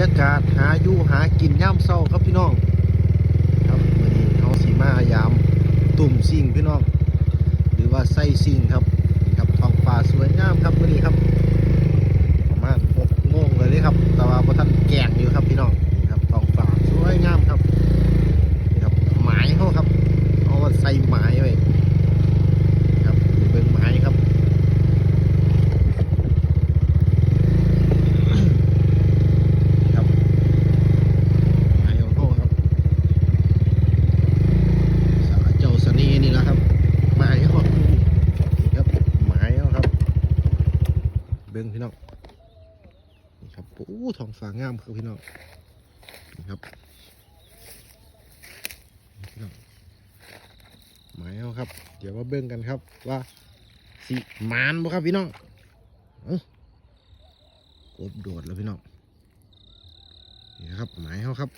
ยากาศหาอยู่หากินย่ำเศร้าครับพี่น้องครับวันนี้เขาสีมายามตุ่มซิ่งพี่น้อง หรือว่าไส้ซิ่งครับครับท้องฟ้าสวยงามครับวันนี้ครับ ประมาณหกโมงเลยเด้ครับ แต่ว่าพอท่านแกงอยู่ครับพี่น้องครับท้องฟ้าสวยงามครับนี่ครับหมายเขาครับเอามาใส่หมายไว้ครับนี่เบิ่งหมายครับ ครับหมายของเขาครับสาวเจ้าเสน่ห์นี่แหละครับหมายเขานี่ครับหมายเขาครับ เบิ่งพี่น้องนี่ครับโอ้ทองฟ้างามครับพี่น้องนี่ครับพี่น้องหมายเอาครับ เดี๋ยวมาเบิ่งกันครับว่าสิมานบ่ครับพี่น้องอกบโดดแล้วพี่น้องนี่ครับหมายเขาครับ